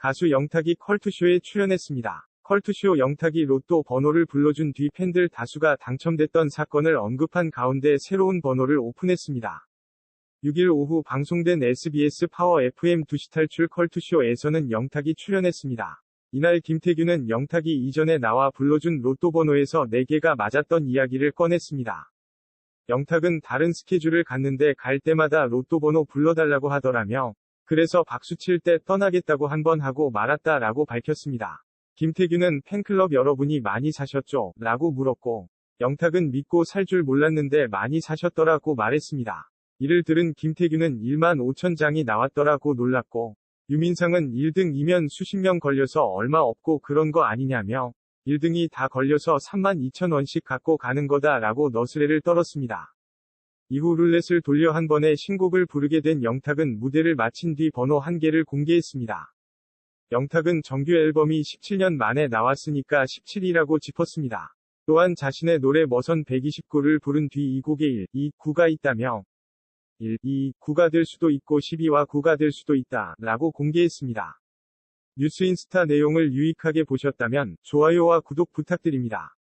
가수 영탁이 컬투쇼에 출연했습니다. 컬투쇼 영탁이 로또 번호를 불러준 뒤 팬들 다수가 당첨됐던 사건을 언급한 가운데 새로운 번호를 오픈했습니다. 6일 오후 방송된 SBS 파워 FM 2시 탈출 컬투쇼에서는 영탁이 출연했습니다. 이날 김태균은 영탁이 이전에 나와 불러준 로또 번호에서 4개가 맞았던 이야기를 꺼냈습니다. 영탁은 다른 스케줄을 갔는데 갈 때마다 로또 번호 불러달라고 하더라며 그래서 박수 칠 때 떠나겠다고 한 번 하고 말았다 라고 밝혔습니다. 김태균은 팬클럽 여러분이 많이 사셨죠? 라고 물었고 영탁은 믿고 살 줄 몰랐는데 많이 사셨더라고 말했습니다. 이를 들은 김태균은 1만 5천 장이 나왔더라고 놀랐고 유민상은 1등이면 수십 명 걸려서 얼마 없고 그런 거 아니냐며 1등이 다 걸려서 3만 2천 원씩 갖고 가는 거다 라고 너스레를 떨었습니다. 이후 룰렛을 돌려 한 번에 신곡을 부르게 된 영탁은 무대를 마친 뒤 번호 한 개를 공개했습니다. 영탁은 정규 앨범이 17년 만에 나왔으니까 17이라고 짚었습니다. 또한 자신의 노래 머선 129를 부른 뒤 이 곡에 1, 2, 9가 있다며 1, 2, 9가 될 수도 있고 12와 9가 될 수도 있다 라고 공개했습니다. 뉴스 인스타 내용을 유익하게 보셨다면 좋아요와 구독 부탁드립니다.